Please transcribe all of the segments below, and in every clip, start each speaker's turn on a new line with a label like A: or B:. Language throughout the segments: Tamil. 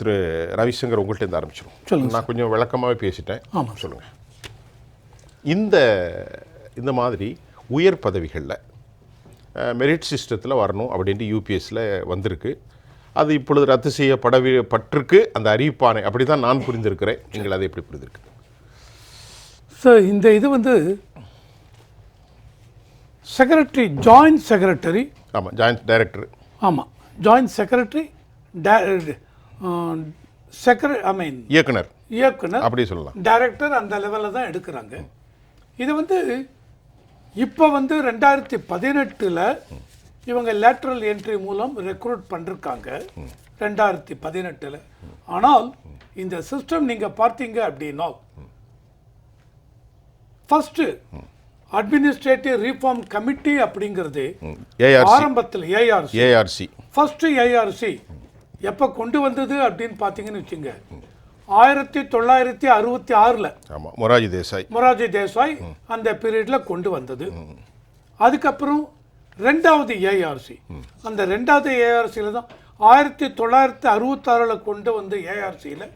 A: திரு ரவிசங்கர் உங்கள்கிட்ட இருந்து ஆரம்பிச்சிடும் நான் கொஞ்சம் விளக்கமாகவே பேசிட்டேன்.
B: ஆமாம்.
A: சொல்லுங்கள் இந்த இந்த மாதிரி உயர் பதவிகளில் மெரிட் சிஸ்டத்தில் வரணும் அப்படின்ட்டு யூபிஎஸ்சில் வந்திருக்கு. அது இப்பொழுது ரத்து செய்யப்படவே பட்டிருக்கு. அந்த அறிவிப்பானை அப்படி தான் நான் புரிந்திருக்கிறேன். நீங்கள் அதை எப்படி புரிந்திருக்கு
B: ஸோ இந்த இது வந்து செக்ரட்டரி ஜாயிண்ட் செக்ரட்டரி
A: ஆமாம் ஜாயின்ட் டைரக்டர்
B: ஆமாம் ஜாயிண்ட் செக்ரட்டரி செக்ர ஐ மீன்
A: இயக்குனர்.
B: இயக்குனர்
A: அப்படி சொல்லலாம்.
B: டைரக்டர் அந்த லெவலில் தான் எடுக்கிறாங்க. இது வந்து இப்போ வந்து ரெண்டாயிரத்தி பதினெட்டில் இவங்க லேட்ரல் என்ட்ரி மூலம் ரெக்ரூட் பண்ணிருக்காங்க. ரெண்டாயிரத்தி பதினெட்டில். ஆனால் இந்த சிஸ்டம் நீங்கள் பார்த்தீங்க அப்படின்னா ஃபர்ஸ்ட் அட்மினிஸ்ட்ரேட்டிவ் ரீஃபார்ம் கமிட்டி அப்படிங்கிறது ஆரம்பத்தில் ஏஆர்சி
A: ஏஆர்சி
B: ஃபர்ஸ்ட் ஏஆர்சி எப்போ கொண்டு வந்தது அப்படின்னு பார்த்தீங்கன்னு வச்சுங்க. ஆயிரத்தி தொள்ளாயிரத்தி அறுபத்தி ஆறில்
A: ஆமாம் மொராஜி தேசாய்.
B: மொராஜி தேசாய் அந்த பீரியட்ல கொண்டு வந்தது. அதுக்கப்புறம் ரெண்டாவது ஏஆர்சி அந்த ரெண்டாவது ஏஆர்சியில் தான் ஆயிரத்தி தொள்ளாயிரத்தி அறுபத்தாறில் கொண்டு வந்த ஏஆர்சியில்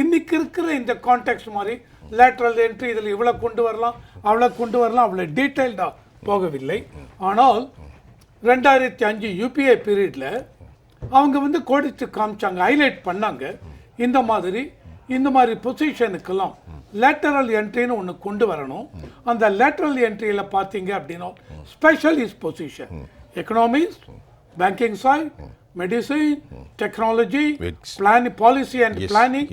B: இன்னைக்கு இருக்கிற இந்த கான்டெக்ட் மாதிரி லேட்ரல் என்ட்ரி இதில் இவ்வளோ கொண்டு வரலாம் அவ்வளோ கொண்டு வரலாம் அவ்வளோ டீட்டெயில்டாக போகவில்லை. ஆனால் ரெண்டாயிரத்தி அஞ்சு யூபிஐ பீரியடில் அவங்க வந்து கோடித்து காமிச்சாங்க ஹைலைட் பண்ணாங்க. இந்த மாதிரி இந்த மாதிரி பொசிஷனுக்கெல்லாம் லேட்டரல் என்ட்ரின்னு ஒன்று கொண்டு வரணும். அந்த லேட்டரல் என்ட்ரியில் பார்த்தீங்க அப்படின்னா specialist position economics banking side medicine technology plan policy and planning.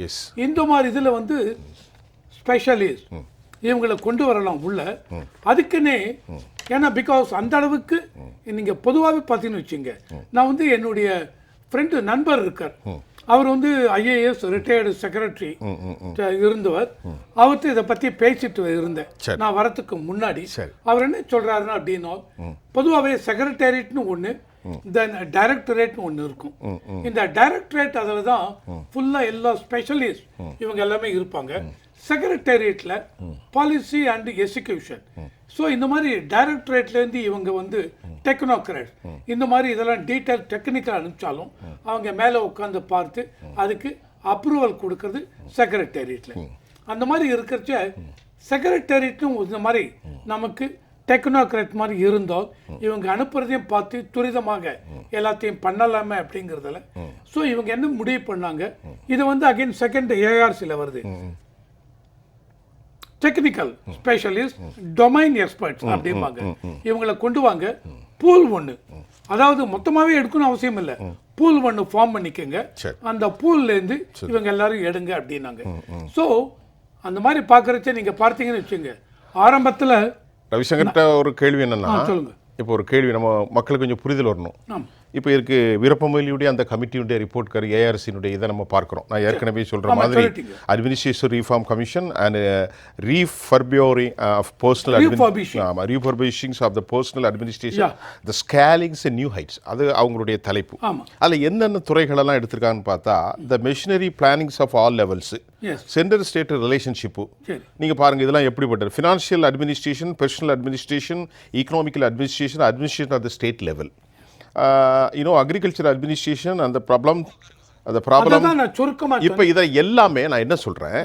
B: இந்த மாதிரி இதில் வந்து ஸ்பெஷலிஸ்ட் இவங்களை கொண்டு வரலாம் உள்ள. அதுக்குன்னே ஏன்னா பிகாஸ் அந்த அளவுக்கு நீங்க பொதுவாகவே பார்த்தீங்கன்னு வச்சுங்க நான் வந்து என்னுடைய ஃப்ரெண்டு நண்பர் இருக்கார். அவர் வந்து ஐஏஎஸ் ரிட்டையர்டு செக்ரட்டரி இருந்தவர். அவர்கிட்ட இதை பத்தி பேசிட்டு இருந்தேன். நான் வரத்துக்கு முன்னாடி. அவர் என்ன சொல்றாருன்னா அப்படின்னா பொதுவாகவே செக்ரட்டேரியட்னு ஒன்று தென் டைரக்டரேட்னு ஒன்று இருக்கும். இந்த டைரக்டரேட் அதில் தான் ஃபுல்லாக எல்லா ஸ்பெஷலிஸ்ட் இவங்க எல்லாமே இருப்பாங்க. செக்ரட்டேரியட்டில் பாலிசி அண்ட் எக்ஸிக்யூஷன் ஸோ இந்த மாதிரி டைரக்டரேட்லேருந்து இவங்க வந்து டெக்னோக்ரேட் இந்த மாதிரி இதெல்லாம் டீட்டெயில் டெக்னிக்கல் அனுப்பிச்சாலும் அவங்க மேலே உட்காந்து பார்த்து அதுக்கு அப்ரூவல் கொடுக்கறது செக்ரட்டேரியட்டில் அந்த மாதிரி இருக்கிறச்ச செக்ரட்டேரியட்டும் இந்த மாதிரி நமக்கு டெக்னோக்ராட் மாதிரி இருந்தோம் இவங்க அனுப்புறதையும் பார்த்து துரிதமாக எல்லாத்தையும் பண்ணலாமே அப்படிங்கிறதுல. ஸோ இவங்க என்ன முடிவு பண்ணாங்க? இது வந்து அகைன் செகண்ட் ஏஆர்சியில் வருது. டெக்னிக்கல் ஸ்பெஷலிஸ்ட் டொமைன் எக்ஸ்பர்ட்ஸ் அப்படிம்பாங்க. இவங்களை கொண்டு வாங்க பூல் ஒன்று அதாவது மொத்தமாகவே எடுக்கணும் அவசியம் இல்லை. பூல் ஒன்று ஃபார்ம் பண்ணிக்கோங்க. அந்த பூல்லேருந்து இவங்க எல்லாரும் எடுங்க அப்படின்னாங்க. ஸோ அந்த மாதிரி பார்க்குறச்ச நீங்கள் பார்த்தீங்கன்னு வச்சுங்க ஆரம்பத்தில்
A: ரவிசங்கர்கிட்ட ஒரு கேள்வி என்னன்னா
B: சொல்லுங்க.
A: இப்போ ஒரு கேள்வி நம்ம மக்களுக்கு கொஞ்சம் புரிதல் வரணும். இப்போ இருக்கு வீரப்பமொழியுடைய அந்த கமிட்டியுடைய ரிப்போர்ட் கரு ஏஆர்சியினுடைய இதை நம்ம பார்க்குறோம். நான் ஏற்கனவே சொல்ற
B: ஆமா,
A: மாதிரி. Administration reform commission and refurbishing of personnel. ஆமாம் refurbishings of the personnel administration. The scalings new heights அது அவங்களுடைய தலைப்பு. அதில் என்னென்ன துறைகளெல்லாம் எடுத்திருக்காங்கன்னு பார்த்தா the machinery plannings of all levels centre state relationship
B: சரி.
A: நீங்க பாருங்க இதெல்லாம் எப்படிப்பட்டது? Financial administration personnel administration economical administration administration of the state level you know agriculture administration அந்த ப்ராப்ளம் அந்த ப்ராப்ளம் இப்போ இதை எல்லாமே நான் என்ன சொல்றேன்?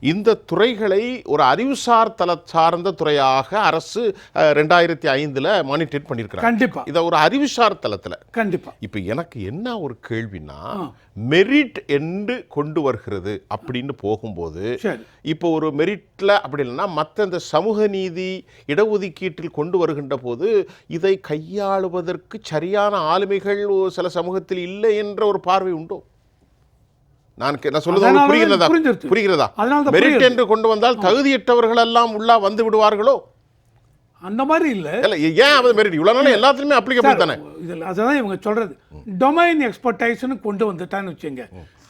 A: இந்த துறைகளை ஒரு அறிவுசார் தல சார்ந்த துறையாக அரசு ரெண்டாயிரத்தி ஐந்துல மானிட்டர் பண்ணியிருக்கிறாங்க.
B: கண்டிப்பா.
A: இதை ஒரு அறிவுசார் தளத்துல.
B: கண்டிப்பா.
A: இப்போ எனக்கு என்ன ஒரு கேள்வினா மெரிட் என்று கொண்டு வருகிறது அப்படின்னு போகும்போது இப்போ ஒரு மெரிட்ல அப்படி இல்லைன்னா மற்ற இந்த சமூக நீதி இடஒதுக்கீட்டில் கொண்டு வருகின்ற போது இதை கையாளுவதற்கு சரியான ஆளுமைகள் ஒரு சில சமூகத்தில் இல்லை என்ற ஒரு பார்வை உண்டோ? நான் நான் உங்களுக்கு புரிகிறதா. புரிகிறதா? மெரிட். என்று கொண்டு வந்தால் தகுதியற்றவர்கள் எல்லாம் உள்ளா வந்து விடுவார்களோ?
B: அந்த மாதிரி இல்லை.
A: இல்ல ஏன் அது மெரிட் இவ்வளவு நாள் எல்லாத்துலயுமே அப்ளிகபிள் தானே?
B: இதில் அதுதான் இவங்க சொல்றது. டொமைன் எக்ஸ்பர்டைஸ்னு கொண்டு வந்துட்டான்னு வச்சுங்க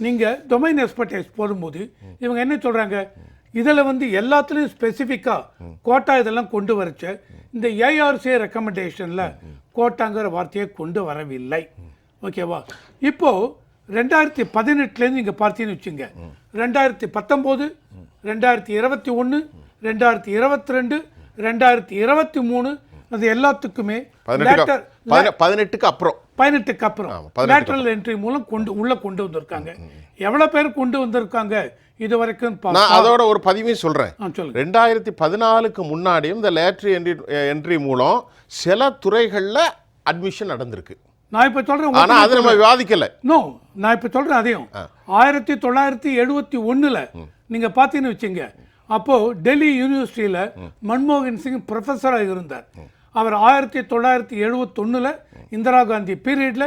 B: நீங்க டொமைன் எக்ஸ்பர்டைஸ் போடும்போது இவங்க என்ன சொல்றாங்க? இதில் வந்து எல்லாத்துலேயும் ஸ்பெசிஃபிக்காக கோட்டா இதெல்லாம் கொண்டு வரச்ச இந்த ஏஆர்சி ரெக்கமெண்டேஷனில் கோட்டாங்கிற வார்த்தையை கொண்டு வரவில்லை. ஓகேவா இப்போ ரெண்டாயிரத்தி பதினெட்டுலேருந்து இங்கே பார்த்தீங்கன்னு வச்சுங்க. ரெண்டாயிரத்தி பத்தொம்போது ரெண்டாயிரத்தி இருபத்தி ஒன்று ரெண்டாயிரத்தி இருபத்தி ரெண்டு ரெண்டாயிரத்தி இருபத்தி மூணு அது எல்லாத்துக்குமே
A: பதினெட்டுக்கு அப்புறம்.
B: பதினெட்டுக்கு அப்புறம். லேட்டரல் என்ட்ரி மூலம் கொண்டு உள்ள கொண்டு வந்திருக்காங்க. எவ்வளவு பேர் கொண்டு வந்திருக்காங்க? இது வரைக்கும்
A: நான் அதோட ஒரு பதிவையும்
B: சொல்லுங்க.
A: ரெண்டாயிரத்தி பதினாலுக்கு முன்னாடியும் இந்த லேட்ரி என்ட்ரி என்ட்ரி மூலம் சில துறைகளில் அட்மிஷன் நடந்திருக்கு.
B: நான் இப்ப சொல்றேன்
A: ஆனா அது நம்ம விவாதிக்கல.
B: நோ நான் இப்ப சொல்றேன் அதையும். ஆயிரத்தி தொள்ளாயிரத்தி எழுபத்தி ஒண்ணுல நீங்க பாத்தீங்கன்னு வச்சுங்க அப்போ டெல்லி யூனிவர்சிட்டியில மன்மோகன் சிங் ப்ரொஃபஸராக இருந்தார். அவர் ஆயிரத்தி தொள்ளாயிரத்தி எழுபத்தொன்னுல இந்திரா காந்தி பீரியட்ல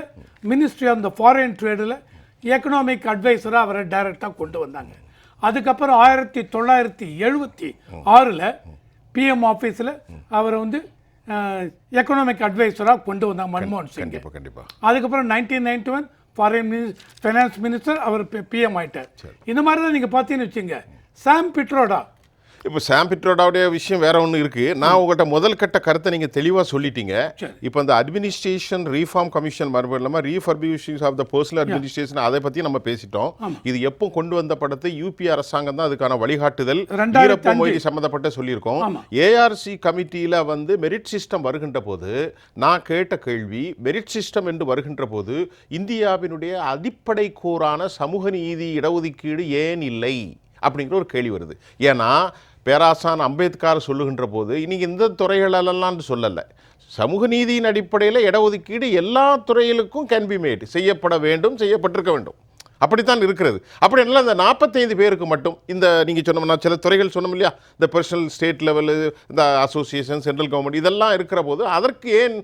B: மினிஸ்ட்ரி ஆஃப் த ஃபாரின் ட்ரேடில் எக்கனாமிக் அட்வைசராக அவரை டைரக்டாக கொண்டு வந்தாங்க. அதுக்கப்புறம் ஆயிரத்தி தொள்ளாயிரத்தி எழுபத்தி ஆறில் பிஎம் ஆஃபீஸில் அவரை வந்து எக்கனாமிக் அட்வைசராக கொண்டு வந்தாங்க மன்மோகன் சிங்
A: கண்டிப்பா கண்டிப்பா.
B: அதுக்கப்புறம் நைன்டீன் நைன்டி ஒன் ஃபாரின் மினிஸ் ஃபைனான்ஸ் மினிஸ்டர் அவர் பிஎம் ஆயிட்டார். இந்த மாதிரி தான் நீங்கள் பார்த்தீங்கன்னு வச்சுங்க சாம் பிட்ரோடா
A: இப்போ சாம் பிட்ரோடாவுடைய விஷயம் வேற ஒன்று இருக்கு. நான் உங்கள்கிட்ட முதல் கட்ட கருத்தை நீங்க தெளிவா சொல்லிட்டீங்க. இப்போ இந்த அட்மினிஸ்ட்ரேஷன் ரீஃபார்ம் கமிஷன் மறுபடியும் இல்லாமல் refurbishments of the personnel administration அதை பத்தி நம்ம பேசிட்டோம். இது எப்போ கொண்டு வந்த படத்தை யூபி அரசாங்கம் தான் அதுக்கான வழிகாட்டுதல்
B: அஞ்சு.
A: மொய்லி சம்மந்தப்பட்ட சொல்லியிருக்கோம். ஏஆர்சி கமிட்டியில வந்து மெரிட் சிஸ்டம் வருகின்ற போது நான் கேட்ட கேள்வி மெரிட் சிஸ்டம் என்று வருகின்ற போது இந்தியாவினுடைய அடிப்படை கூறான சமூக நீதி இடஒதுக்கீடு ஏன் இல்லை? அப்படிங்கிற ஒரு கேள்வி வருது. ஏன்னா பேராசான் அம்பேத்கர் சொல்லுகின்ற போது இன்னைக்கு இந்த துறைகளெல்லாம் சொல்லலை. சமூக நீதியின் அடிப்படையில் இடஒதுக்கீடு எல்லா துறைகளுக்கும் கேன் பி மேட் செய்யப்பட வேண்டும் செய்யப்பட்டிருக்க வேண்டும். அப்படித்தான் இருக்கிறது. அப்படி இல்லை இந்த நாற்பத்தைந்து பேருக்கு மட்டும் இந்த நீங்கள் சொன்ன நான் சில துறைகள் சொன்னோம் இல்லையா? இந்த பர்சனல் ஸ்டேட் லெவலு இந்த அசோசியேஷன் சென்ட்ரல் கவர்மெண்ட் இதெல்லாம் இருக்கிற போது அதற்கு ஏன்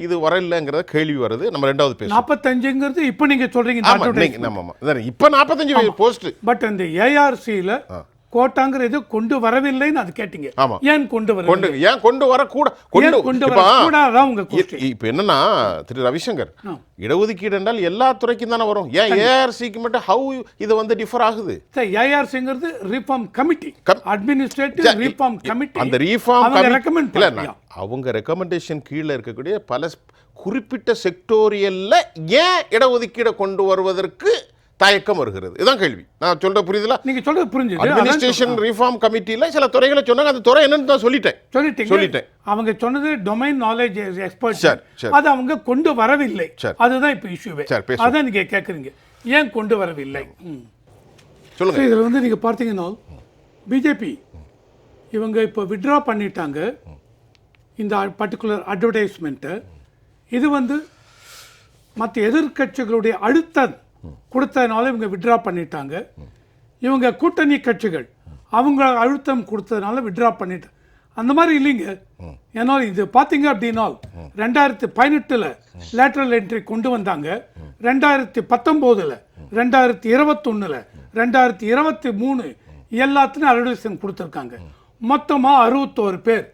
A: இது வரலைங்கிறத கேள்வி வருது. நம்ம ரெண்டாவது பேசுவோம்
B: நாற்பத்தஞ்சுங்கிறது இப்போ நீங்கள் சொல்கிறீங்க இந்த
A: ஆமா
B: advertisement.
A: நீங்க- ஆமா, ஆமா. இதான் இப்போ நாற்பத்தஞ்சு போஸ்ட்
B: பட் அந்த ஏஆர்சியில் கோட்டாங்கிற இது கொண்டு வரவில்லைன்னு அது கேட்டீங்க.
A: ஆமா.
B: ஏன் கொண்டு
A: கொண்டு
B: வரவில்லை
A: ஏன் கொண்டு வரக்கூட கொண்டு.
B: ஏன் கொண்டு
A: இப்ப-
B: வரக்கூடாதான் உங்க.
A: இப்ப என்னன்னா திரு ரவிசங்கர் இடஒதுக்கீடு என்றால் எல்லா துறைக்கும் தானே வரும். ஏன் ஏஆர்சிக்கு மட்டும் ஹவு இது வந்து டிஃபர் ஆகுது?
B: ஏஆர்சிங்கிறது ரிஃபார்ம் கமிட்டி
A: கம்-
B: அட்மினிஸ்ட்ரேட்டிவ் ரிஃபார்ம் கமிட்டி
A: அந்த ரீஃபார்ம்
B: ரெக்கமெண்ட்
A: இல்ல அவங்க ரெக்கமெண்டேஷன் கீழே இருக்கக்கூடிய பல குறிப்பிட்ட செக்டோரியல்ல ஏன் இடஒதுக்கீடை கொண்டு வருவதற்கு தயக்கம் வருகிறது. இதுதான் கேள்வி. நான் சொல்ற புரியுதுல?
B: நீங்க சொல்றது புரிஞ்சுது. அதான்
A: அட்மினிஸ்ட்ரேஷன் ரீஃபார்ம் கமிட்டியில சில துறைகளை சொன்னாங்க. அந்த துறை என்னன்னு தான் சொல்லிட்டேன்.
B: சொல்லிட்டீங்க.
A: சொல்லிட்டேன்.
B: அவங்க சொன்னது டொமைன் நாலேஜ் எக்ஸ்பர்ட்
A: சரி.
B: அது அவங்க கொண்டு வரவில்லை.
A: சரி.
B: அதுதான் இப்போ இஷ்யூவே. அதான் நீங்க கேக்குறீங்க. ஏன் கொண்டு வரவில்லை.
A: சொல்லுங்க.
B: இதுல வந்து நீங்க பார்த்தீங்கன்னா பிஜேபி இவங்க இப்போ வித்ட்ரா பண்ணிட்டாங்க. இந்த பர்டிகுலர் அட்வர்டைஸ்மெண்ட்டை இது வந்து மற்ற எதிர்க்கட்சிகளுடைய அழுத்தம். கொடுத்ததுனால இவங்க வித்ட்ரா பண்ணிட்டாங்க. இவங்க கூட்டணி கட்சிகள் அவங்க அழுத்தம் கொடுத்ததுனால வித்ட்ரா பண்ணிட்டு அந்த மாதிரி இல்லைங்க. ஏன்னா இது பார்த்தீங்க அப்படின்னா ரெண்டாயிரத்தி பதினெட்டில் லேட்டரல் என்ட்ரி கொண்டு வந்தாங்க. ரெண்டாயிரத்தி பத்தொம்போதில் ரெண்டாயிரத்தி இருபத்தொன்னில் ரெண்டாயிரத்தி இருபத்தி மூணு எல்லாத்துலையும் அட்வர்டைஸ்மெண்ட் கொடுத்துருக்காங்க. மொத்தமாக அறுபத்தோரு பேர்.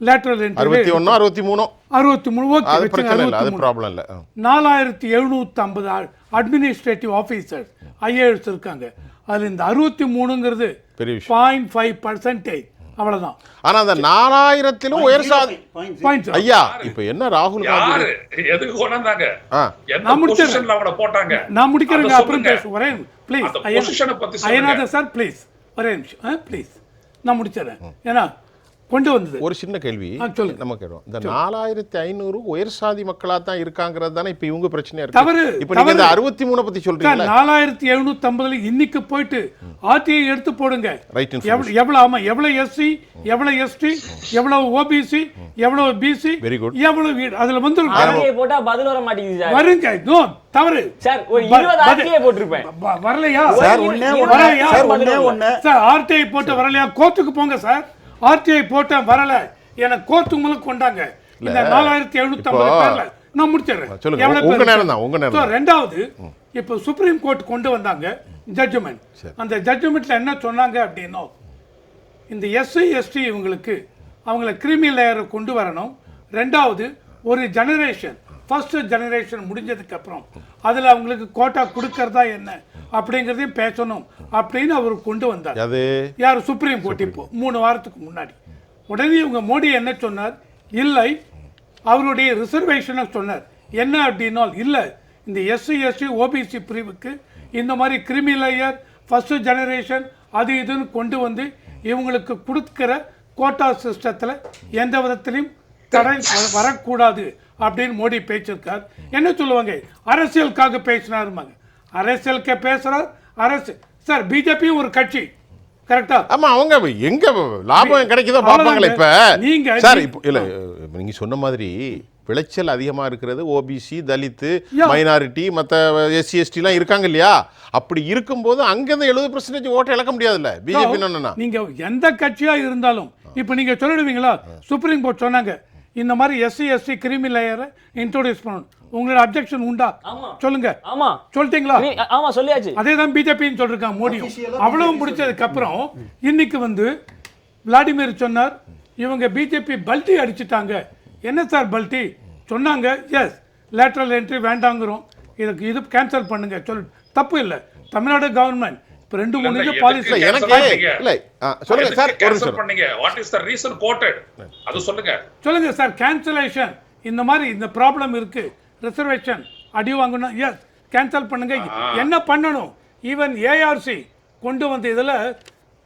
B: லேட்டரல்
A: அறுபத்தி ஒண்ணு அறுபத்தி மூணு?
B: அறுபத்தி மூணு ஓகே
A: அது
B: வச்சுங்க,
A: பிரச்சனை இல்லை அது
B: 63.
A: ப்ராப்ளம் இல்லை.
B: நாலாயிரத்தி எழுநூத்தி ஐம்பது அட்மினிஸ்ட்ரேட்டிவ் ஆஃபீஸர்ஸ் ஐஏஎஸ் இருக்காங்க. அதுல இந்த அறுபத்தி மூணுங்கிறது
A: பெரிய
B: பாயிண்ட் ஃபைவ் பர்சன்டேஜ் அவ்வளவுதான்.
A: ஆனா அந்த நாலாயிரத்திலும் உயர் சாதி ஐயா இப்ப என்ன ராகுல் காந்தி?
C: எதுக்கு கொண்டாந்தாங்க?
B: நான் முடிச்சிடுறேன்.
C: பொசிஷன்ல அவங்கள போட்டாங்க?
B: நான் முடிக்கிறேங்க அப்புறம். பேச வரேன் ப்ளீஸ்
C: அந்த பொசிஷனை பத்தி சொல்லுங்க.
B: ஐயனாத சார் ப்ளீஸ் ஒரே நிமிஷம் ப்ளீஸ் நான் முடிச்சிடறேன். ஏன்னா கொண்டு வந்தது.
A: ஒரு சின்ன கேள்வி. நம்ம கேடுவோம் இந்த நாலாயிரத்தி ஐநூறு உயர் சாதி மக்களா தான் இருக்காங்கிறது தானே இப்ப இவங்க பிரச்சனையா
B: தவறு,
A: இருக்கு இப்ப நீங்க இந்த
B: தவறு.
A: அறுபத்தி மூணு பத்தி
B: சார்
A: சொல்றீங்களா
B: நாலாயிரத்தி எழுநூத்தி ஐம்பதுல இன்னைக்கு போயிட்டு ஆர்டிஐ எடுத்து போடுங்க.
A: Right information.
B: எவ்வளவு ஆமா எவ்வளவு எஸ்சி எவ்வளவு எஸ்டி எவ்வளவு ஓபிசி எவ்வளவு பிசி
A: Very good.
B: எவ்வளவு வீடு அதுல வந்து
D: ஆர்டிஐ போட்டா பதில் வர மாட்டேங்குது சார்.
B: வருங்க நோ தவறு.
D: சார் ஒரு இருபது
B: பதி-
D: ஆர்டிஐ போட்டிருப்பேன்.
B: வ- வரலையா?
E: சார்
D: ஒரு
E: ஒண்ணே
D: இருபது
E: ஒண்ணு
B: வரலையா?
E: சார் ஒண்ணே ஒண்ணு.
B: சார் ஆர்டிஐ போட்டு வரலையா? கோர்ட்டுக்கு போங்க சார். ஆர்டிஐ போட்டேன் வரல. எனக்கு கோர்ட்டு மூலம் கொண்டாங்க. இந்த நாலாயிரத்தி எழுநூத்தி ஐம்பது பேர்ல நான் முடிச்சிடுறேன். ரெண்டாவது இப்போ சுப்ரீம் கோர்ட் கொண்டு வந்தாங்க ஜட்ஜ்மெண்ட் அந்த ஜட்ஜ்மெண்ட்ல என்ன சொன்னாங்க அப்படின்னா இந்த எஸ்சி எஸ்டி இவங்களுக்கு அவங்கள கிரிமி லேயரை கொண்டு வரணும். ரெண்டாவது ஒரு ஜெனரேஷன் ஃபர்ஸ்ட் ஜெனரேஷன் முடிஞ்சதுக்கு அப்புறம் அதில் அவங்களுக்கு கோட்டா கொடுக்கறதா என்ன அப்படிங்கிறதையும் பேசணும் அப்படின்னு அவர் கொண்டு வந்தார்.
A: அது
B: யார்? சுப்ரீம் கோர்ட் இப்போ மூணு வாரத்துக்கு முன்னாடி. உடனே இவங்க மோடி என்ன சொன்னார்? இல்லை அவருடைய ரிசர்வேஷனை சொன்னார். என்ன அப்படின்னா இல்லை இந்த எஸ்சி எஸ்டி ஓபிசி பிரிவுக்கு இந்த மாதிரி கிரிமி லேயர் ஃபர்ஸ்ட் ஜெனரேஷன் அது இதுன்னு கொண்டு வந்து இவங்களுக்கு கொடுக்கிற கோட்டா சிஸ்டத்தில் எந்த விதத்திலையும் வ- வரக்கூடாது அப்படின்னு மோடி பேச்சிருக்கார். என்ன சொல்லுவாங்க? அரசியலுக்காக பேசினாருமாங்க அரசியலுக்கு பேசுறார் அரசு. சார் பிஜேபியும் ஒரு கட்சி. கரெக்டா?
A: ஆமா அவங்க எங்க லாபம் கிடைக்குதோ பார்ப்பாங்களே இப்ப.
B: நீங்க-
A: சார்
B: நீ-
A: இப்போ இல்ல நீங்க சொன்ன மாதிரி விளைச்சல் அதிகமா இருக்கிறது ஓபிசி தலித்து. மைனாரிட்டி மற்ற எஸ்சி எஸ்டிலாம் இருக்காங்க இல்லையா? அப்படி இருக்கும்போது அங்கேருந்து எழுபது பர்சன்டேஜ் ஓட்டை இழக்க முடியாதுல்ல? பிஜேபி
B: நீங்க எந்த கட்சியா இருந்தாலும் இப்போ நீங்க சொல்லிடுவீங்களா? சுப்ரீம் கோர்ட் சொன்னாங்க. இந்த மாதிரி எஸ்சி எஸ்சி கிரிமி லேயரை இன்ட்ரோடியூஸ் பண்ணணும். உங்களோட அப்ஜெக்ஷன் உண்டா. சொல்லுங்க.
D: ஆமா.
B: சொல்லிட்டீங்களா?
D: ஆமா சொல்லியாச்சு.
B: அதே தான் பிஜேபின்னு சொல்லிருக்காங்க மோடியும். அவ்வளவு முடிச்சதுக்கு அப்புறம் இன்னைக்கு வந்து விளாடிமிர் சொன்னார். இவங்க பிஜேபி பல்ட்டி அடிச்சிட்டாங்க. என்ன சார் பல்ட்டி? சொன்னாங்க எஸ் லேட்டரல் என்ட்ரி வேண்டாங்கிறோம். இதுக்கு இது கேன்சல் பண்ணுங்க. சொல் தப்பு இல்லை. தமிழ்நாடு கவர்மெண்ட் இப்போ ரெண்டு மூணு இது பாலிசி
A: எனக்கு
C: பண்ணீங்க?
A: இல்ல சொல்லுங்க சார் ஒரு
C: கேன்சல்
A: நிமிஷம்.
C: பண்ணீங்க? What is the reason quoted அது சொல்லுங்க.
B: சொல்லுங்க சார் கேன்சலேஷன் இந்த மாதிரி இந்த ப்ராப்ளம் இருக்கு. ரிசர்வேஷன் அடி வாங்கணும். எஸ் கேன்சல் பண்ணுங்க. என்ன பண்ணணும்? ஈவன் ஏஆர்சி கொண்டு வந்த இதுல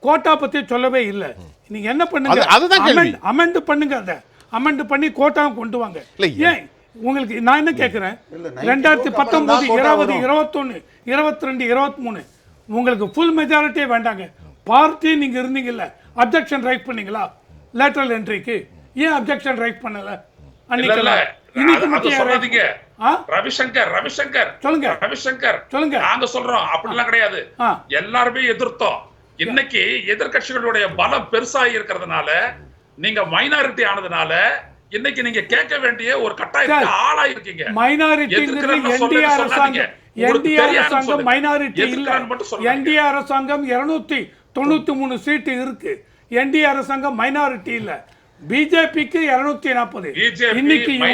B: கோட்டா பத்தி சொல்லவே இல்லை. நீங்க என்ன பண்ணுங்க?
A: அது- அதுதான் கேள்வி.
B: அமெண்ட் பண்ணுங்க அதை. அமெண்ட் பண்ணி கோட்டாவும் கொண்டு வாங்க.
A: இல்ல,
B: ஏன்? உங்களுக்கு நான் என்ன கேட்கிறேன்
E: இல்ல, 94
B: ரெண்டாயிரத்தி
E: கோட்டா
B: இருபது. இருபத்தொன்னு இருபத்தி ரெண்டு இருபத்தி மூணு உங்களுக்கு ஃபுல் மெஜாரிட்டியே வேண்டாங்க. பார்ட்டி நீங்க இருந்தீங்கல்ல அப்ஜெக்ஷன் ரைட் பண்ணீங்களா? லேட்டரல் என்ட்ரிக்கு ஏன் அப்ஜெக்ஷன் ரைட் பண்ணல? ஆ?
C: ரவிசங்கர் ரவிசங்கர்.
B: சொல்லுங்க.
C: ரவிசங்கர்.
B: சொல்லுங்க.
C: நாங்க சொல்றோம். அப்படிலாம் கிடையாது. எல்லாருமே எதிர்த்தோம். இன்னைக்கு எதிர்க்கட்சிகளுடைய பலம் பெருசா இருக்கிறதுனால நீங்க மைனாரிட்டி ஆனதுனால இன்னைக்கு நீங்க கேட்க வேண்டிய ஒரு கட்டாயத்துக்கு
B: சார்,
C: ஆளாயிருக்கீங்க. எதிர்க்கிறேன்னு
B: என்டிஏ அரசாங்கம். மைனாரிட்டி இல்ல. என்டிஏ அரசாங்கம் இருநூத்தி தொண்ணூத்தி மூணு சீட்டு இருக்கு என்டிஏ அரசாங்கம் மைனாரிட்டி இல்ல பிஜேபிக்கு இருநூத்தி நாற்பது இன்னைக்கு இவங்க.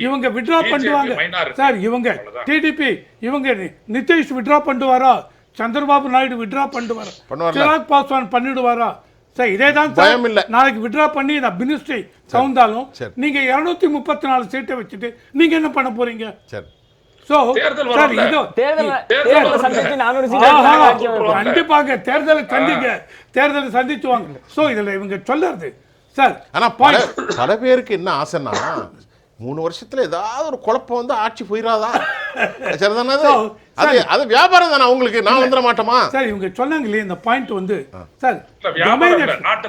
B: இவங்க
C: BJP
B: பண்ணுவாங்க. சார் இவங்க. டிடிபி இவங்க நி- நிதிஷ் வித்ரா பண்ணுவாரா சந்திரபாபு நாயுடு வித்ரா பண்ணுவாரா. சிராக் பாஸ்வான் பண்ணிடுவாரா சார் இதே தான்
A: பயம் இல்ல.
B: நாளைக்கு வித்ரா பண்ணி இந்த மினிஸ்ட்ரி கவுந்தாலும்
A: சரி.
B: நீங்க இருநூத்தி முப்பத்தி நாலு சீட்டை வச்சுட்டு நீங்க என்ன பண்ண போறீங்க
A: சரி
B: சோ
C: தேர்தல்
B: சார்
C: வரும்ல.
B: இதோ
D: தேர்தல்
C: தேர்தல்
D: தேர்தல்
C: வரும்ல.
D: சந்திச்சு நானூறு
B: ஆஹா,
D: சீட்
B: கண்டிப்பாக தேர்தலை சந்திங்க தேர்தலை சந்திச்சுவாங்க சோ இதுல இவங்க சொல்லுறது சார்
A: ஆனா பல பேருக்கு என்ன ஆசைன்னா மூணு வருஷத்துல ஏதாவது ஒரு குழப்பம் வந்து ஆட்சி போயிடாதா சரிதானே அது? அது அது வியாபாரம் தானே உங்களுக்கு? நான் வந்துட மாட்டோமா?
B: சார் இவங்க சொன்னாங்க இல்லையா இந்த பாயிண்ட் வந்து சார்.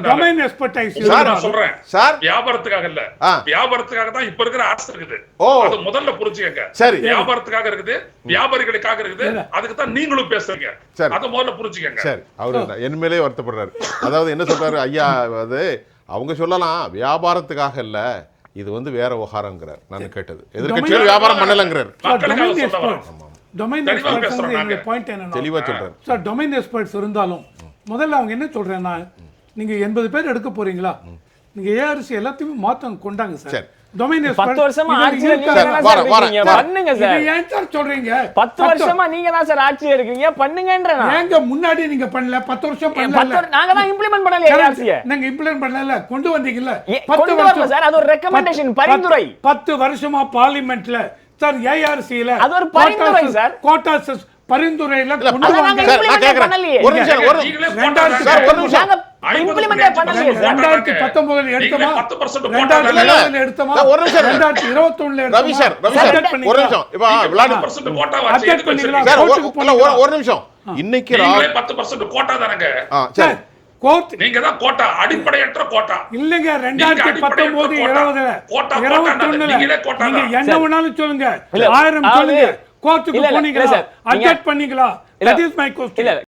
B: டொமைன் எக்ஸ்பர்டைஸ்
C: சார் நான் சொல்றேன்.
A: சார்.
C: வியாபாரத்துக்காக இல்ல. வியாபாரத்துக்காக தான் இப்ப இருக்கிற அரசு இருக்குது.
A: ஓ.
C: அது முதல்ல புரிஞ்சுக்கங்க.
A: சரி.
C: வியாபாரத்துக்காக இருக்குது வியாபாரிகளுக்காக இருக்குது. அதுக்கு தான் நீங்களும் பேசுறீங்க.
A: சரி.
C: அதை முதல்ல புரிஞ்சுக்கங்க.
A: சரி அவரு என் மேலே வருத்தப்படுறாரு. அதாவது என்ன சொல்றாரு? ஐயா அது அவங்க சொல்லலாம் வியாபாரத்துக்காக இல்ல. இது வந்து வேற விவகாரங்கிறார். நான் கேட்டது. எதிர்க்கட்சிகள் வியாபாரம் பண்ணலங்கிறார்.
C: மக்களுக்காக
B: டொமைன்
C: சொல்ல
B: எக்ஸ்பர்ட்ஸ்
C: வரோம்.
B: டொமைன்
C: தெளிவா
B: எக்ஸ்பர்ட்ஸ்
C: பேசுறோம்
B: என்னுடைய
C: நாங்க.
B: பாயிண்ட் என்னன்னா
A: தெளிவா சொல்றாரு.
B: சார் டொமைன் எக்ஸ்பர்ட்ஸ் இருந்தாலும் முதல்ல அவங்க என்ன சொல்றேன்னா நீங்க எண்பது பேர் எடுக்க போறீங்களா? நீங்க ஏஆர்சி எல்லாத்தையுமே மாத்தம் கொண்டாங்க சார்.
D: பத்து வருஷமா ஆட்சியில நீங்க. பண்ணுங்க சார்.
B: ஏன் சார் சொல்றீங்க?
D: பத்து வருஷமா நீங்க தான் சார் ஆட்சியில இருக்கீங்க? பண்ணுங்கன்ற நான்.
B: ஏங்க முன்னாடி நீங்க பண்ணல? பத்து வருஷம் பண்ணல.
D: நாங்க தான் இம்ப்ளிமெண்ட் பண்ணலையே ஆட்சியை.
B: நீங்க இம்ப்ளிமெண்ட் பண்ணல. கொண்டு வந்தீங்கல்ல.
D: சார், அது ஒரு
B: பத்து-
D: பரிந்துரை.
B: பத்து வருஷமா பார்லிமெண்ட்ல சார் ஏஆர்சில
D: அது ஒரு பரிந்துரை, சார்.
B: கோட்டாஸ் பரிந்துரையில கொண்டு வாங்க
A: நான் கேக்குறேன்.
D: பண்ணலையே.
A: ஒரு நிமிஷம், ஒரு. சார், ஒரு நிமிஷம்.
D: நாங்க
C: ஐம்பது
D: implement
C: புள்ளி அஞ்சு
D: பண்ணலையே
C: பர்சன்ட்
D: சார்.
B: ரெண்டாயிரத்தி
C: போட்டாங்க.
B: பத்தொன்பதுல எடுத்தோமா
C: நீங்களே 10%
B: ரெண்டாயிரத்தி
C: போட்டாங்க.
B: இருபதுல எடுத்தோமா
A: சார், ஒரு நிமிஷம்.
B: ரெண்டாயிரத்தி இருபத்தொன்னுல
A: Ravi sir Ravi
B: Update
A: sir
B: பண்ணீங்களா?
A: ஒரு நிமிஷம் இப்ப விளையாடு
C: 10% கோட்டா வச்சு
B: Update
C: எதுக்கு
B: பண்ணீங்களா?
C: வச்சிருக்கீங்க?
A: சார் ஒரு-
B: கோர்ட்டுக்கு
A: இல்ல, ஒரு
B: போனீங்களா?
A: ஒரு நிமிஷம் இன்னைக்கு
C: நீங்களே 10% கோட்டா தானங்க
A: சரி
B: கோர்ட்
C: நீங்க தான் கோட்டா அடிப்படையற்ற கோட்டா
B: இல்லங்க ரெண்டாயிரத்தி பத்தொன்பது இருபதுல
C: நீங்களே கோட்டா
B: நீங்க. என்ன. வேணாலும் சொல்லுங்க ஆயிரம் சொல்லுங்க கோர்ட்டுக்கு போனீங்களா? அப்டேட் பண்ணீங்களா. That is my question